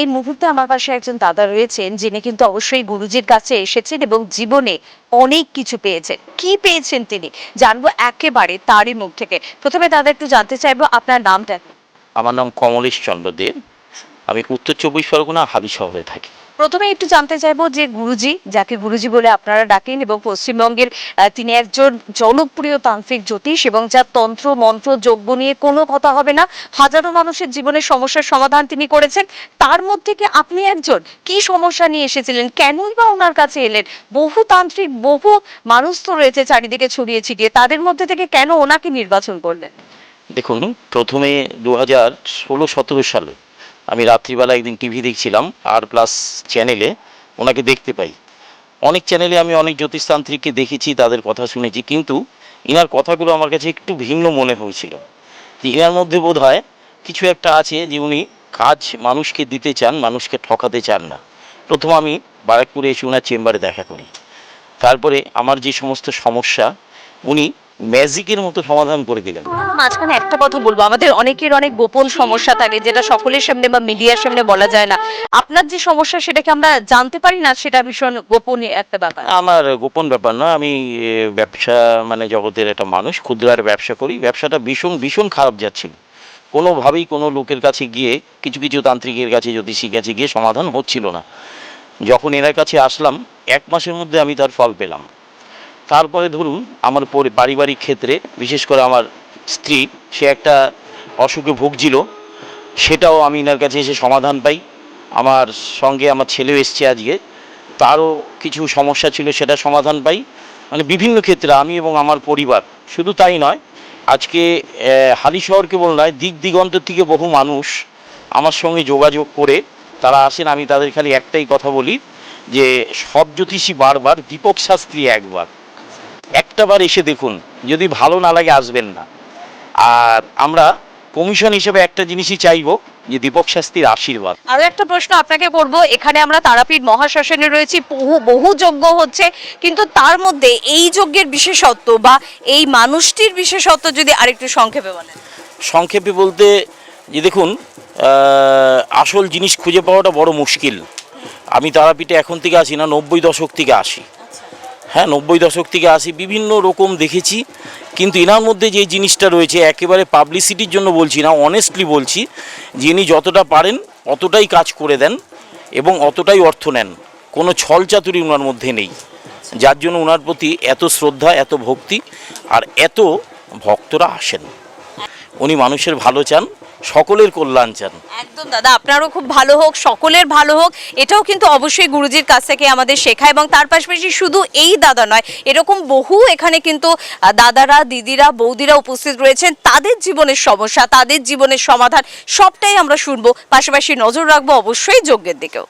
এই মুহূর্তে আমার পাশে একজন দাদা রয়েছেন, যিনি কিন্তু অবশ্যই গুরুজির কাছে এসেছেন এবং জীবনে অনেক কিছু পেয়েছেন। কি পেয়েছেন তিনি? জানব একেবারে তারই মুখ থেকে। প্রথমে দাদা একটু জানতে চাইব আপনার নামটা। আমার নাম কমলেশ চন্দ্র দেব আমি উত্তর চব্বিশ পরগনা হাবি শহরে থাকি। প্রথমে একটু জানতে চাইব যে গুরুজি, যাকে গুরুজি বলে আপনারা ডাকেন এবং পশ্চিমবঙ্গের তিনি একজন জনপ্রিয় তান্ত্রিক জ্যোতিষ এবং যার তন্ত্র, মন্ত্র, যজ্ঞ নিয়ে কোনো কথা হবে না। হাজারো মানুষের জীবনের সমস্যার সমাধান তিনি করেছেন। তার মধ্যে কি আপনি একজন? কি সমস্যা নিয়ে এসেছিলেন? কেনই বা ওনার কাছে এলেন? বহু তান্ত্রিক, বহু মানুষ তো রয়েছে চারিদিকে ছড়িয়ে ছিটিয়ে। তাদের মধ্যে থেকে কেন ওনাকে নির্বাচন করলেন? দেখুন, প্রথমে দু হাজার ষোলো সতেরো সালে আমি রাত্রিবেলা একদিন টিভি দেখছিলাম আর প্লাস চ্যানেলে ওনাকে দেখতে পাই। অনেক চ্যানেলে আমি অনেক জ্যোতিষতান্ত্রিককে দেখেছি, তাদের কথা শুনেছি, কিন্তু ইনার কথাগুলো আমার কাছে একটু ভিন্ন মনে হয়েছিল। ইনার মধ্যে বোধ হয় কিছু একটা আছে যে উনি কাজ মানুষকে দিতে চান, মানুষকে ঠকাতে চান না। প্রথম আমি বারাকপুরে এসে ওনার চেম্বারে দেখা করি। তারপরে আমার যে সমস্ত সমস্যা, উনি ম্যাজিকের মতো সমাধান করে দিলেন। মাঝখানে একটা কথা বলব আমাদের অনেকের অনেক গোপন সমস্যা থাকে যেটা সকলের সামনে বা মিডিয়ার সামনে বলা যায় না। আপনার যে সমস্যা সেটাকে আমরা জানতে পারি না সেটা ভীষণ গোপনীয় একটা ব্যাপার। আমার গোপন ব্যাপার না আমি ব্যবসা মানে জগতের একটা মানুষ ক্ষুদ্রার ব্যবসা করি ব্যবসাটা ভীষণ ভীষণ খারাপ যাচ্ছিল কোনোভাবেই কোনো লোকের কাছে গিয়ে কিছু কিছু তান্ত্রিকের কাছে জ্যোতিষীর কাছে গিয়ে সমাধান হচ্ছিল না। যখন এনার কাছে আসলাম এক মাসের মধ্যে আমি তার ফল পেলাম। তারপরে ধরুন আমার পরি- পারিবারিক ক্ষেত্রে, বিশেষ করে আমার স্ত্রী, সে একটা অসুখে ভুগছিল, সেটাও আমি এনার কাছে এসে সমাধান পাই। আমার সঙ্গে আমার ছেলেও এসছে আজকে, তারও কিছু সমস্যা ছিল সেটা সমাধান পাই। মানে বিভিন্ন ক্ষেত্রে আমি এবং আমার পরিবার, শুধু তাই নয়, আজকে হালি হালিশহর কেবল নয় দিক দিগন্ত থেকে বহু মানুষ আমার সঙ্গে যোগাযোগ করে, তারা আসেন, আমি তাদের খালি একটাই কথা বলি, যে সব জ্যোতিষী বারবার, দীপক শাস্ত্রী একবার। একটা বার এসে দেখুন যদি ভালো না লাগে আসবেন না। আর আমরা কমিশন হিসেবে একটা জিনিসই চাইব যে দীপক শাস্তির আশীর্বাদ। আরও একটা প্রশ্ন আপনাকে করব এখানে আমরা তারাপীঠ মহাশ্মশানে রয়েছি বহু বহু যজ্ঞ হচ্ছে কিন্তু তার মধ্যে এই যজ্ঞের বিশেষত্ব বা এই মানুষটির বিশেষত্ব যদি আরেকটু সংক্ষেপে বলেন। সংক্ষেপে বলতে যে দেখুন আসল জিনিস খুঁজে পাওয়াটা বড় মুশকিল। আমি তারাপীঠে এখন থেকে আসি না নব্বই দশক থেকে আসি। হ্যাঁ নব্বই দশক থেকে আসি, বিভিন্ন রকম দেখেছি। কিন্তু এনার মধ্যে যে জিনিসটা রয়েছে, একেবারে পাবলিসিটির জন্য বলছি না অনেস্টলি বলছি, যিনি যতটা পারেন অতটাই কাজ করে দেন এবং অতটাই অর্থ নেন। কোনো ছল চাতুরি ওনার মধ্যে নেই। যার জন্য ওনার প্রতি এত শ্রদ্ধা, এত ভক্তি, আর এত ভক্তরা আসেন। উনি মানুষের ভালো চান সকলের কল্যাণ চান। একদম দাদা, আপনারও খুব ভালো হোক, সকলের ভালো হোক, এটাও কিন্তু অবশ্যই গুরুজির কাছ থেকে আমাদের শেখা এবং তার পাশাপাশি শুধু এই দাদা নয়, এরকম বহু এখানে কিন্তু দাদারা, দিদিরা, বৌদিরা উপস্থিত রয়েছেন, তাদের জীবনের সমস্যা, তাদের জীবনের সমাধান সবটাই আমরা শুনব, পাশাপাশি নজর রাখব অবশ্যই যজ্ঞের দিকেও।